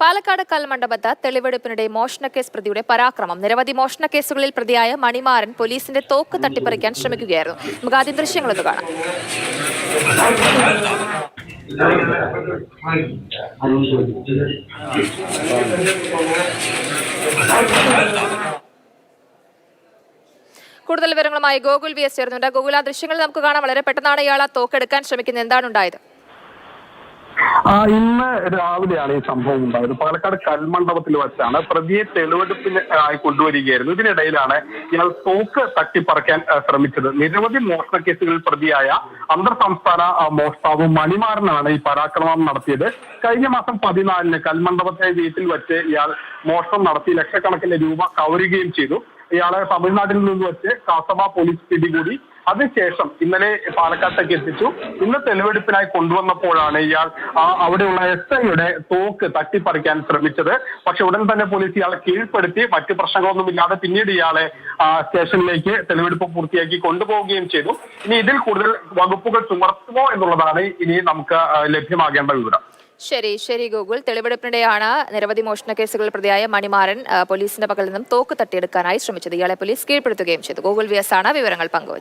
പാലക്കാട് കൽമണ്ഡപത്ത് തെളിവെടുപ്പിനിടെ മോഷണക്കേസ് പ്രതിയുടെ പരാക്രമം. നിരവധി മോഷണക്കേസുകളിൽ പ്രതിയായ മണിമാരൻ പോലീസിന്റെ തോക്ക് തട്ടിപ്പറിക്കാൻ ശ്രമിക്കുകയായിരുന്നു. നമുക്ക് ആദ്യം ദൃശ്യങ്ങളൊന്ന് കാണാം. കൂടുതൽ വിവരങ്ങളുമായി ഗോകുൽ വി എസ് ചേർന്നുണ്ട് ഗോകുൽ ആ ദൃശ്യങ്ങൾ നമുക്ക് കാണാം. വളരെ പെട്ടെന്നാണ് ഇയാൾ ആ തോക്ക് എടുക്കാൻ ശ്രമിക്കുന്നത്. എന്താണ് ഉണ്ടായത്? ആ ഇന്ന് രാവിലെയാണ് ഈ സംഭവം ഉണ്ടായത്. പാലക്കാട് കൽമണ്ഡപത്തിൽ വെച്ചാണ് പ്രതിയെ തെളിവെടുപ്പിന് ആയി കൊണ്ടുവരികയായിരുന്നു. ഇതിനിടയിലാണ് ഇയാൾ തോക്ക് തട്ടിപ്പറിക്കാൻ ശ്രമിച്ചത്. നിരവധി മോഷണ കേസുകളിൽ പ്രതിയായ അന്തർ സംസ്ഥാന മോഷ്ടാവ് മണിമാരനാണ് ഈ പരാക്രമം നടത്തിയത്. കഴിഞ്ഞ മാസം പതിനാലിന് കൽമണ്ഡപത്തെ വീട്ടിൽ വെച്ച് ഇയാൾ മോഷണം നടത്തി ലക്ഷക്കണക്കിന് രൂപ കവരുകയും ചെയ്തു. ഇയാളെ തമിഴ്നാട്ടിൽ നിന്ന് വെച്ച് കാസബ പോലീസ് പിടികൂടി അതിനുശേഷം ഇന്നലെ പാലക്കാട്ടേക്ക് എത്തിച്ചു. ഇന്ന് തെളിവെടുപ്പിനായി കൊണ്ടുവന്നപ്പോഴാണ് ഇയാൾ അവിടെയുള്ള എസ് ഐയുടെ തോക്ക് തട്ടിപ്പറിക്കാൻ ശ്രമിച്ചത്. പക്ഷെ ഉടൻ തന്നെ പോലീസ് ഇയാളെ കീഴ്പ്പെടുത്തി. മറ്റു പ്രശ്നങ്ങളൊന്നുമില്ലാതെ പിന്നീട് ഇയാളെ സ്റ്റേഷനിലേക്ക് തെളിവെടുപ്പ് പൂർത്തിയാക്കി കൊണ്ടുപോവുകയും ചെയ്തു. ഇനി ഇതിൽ കൂടുതൽ വകുപ്പുകൾ ചുമർത്തുമോ എന്നുള്ളതാണ് ഇനി നമുക്ക് ലഭ്യമാകേണ്ട വിവരം. ശരി ശരി ഗൂഗിൾ തെളിവെടുപ്പിനിടെയാണ് നിരവധി മോഷണ കേസുകളിൽ പ്രതിയായ മണിമാരൻ പോലീസിന്റെ പക്കൽ നിന്നും തോക്ക് തട്ടിയെടുക്കാനായി ശ്രമിച്ചത്. ഇയാളെ പോലീസ് കീഴ്പ്പെടുത്തുകയും ചെയ്തു. ഗൂഗിൾ വി എസ് ആണ് വിവരങ്ങൾ പങ്കുവച്ചത്.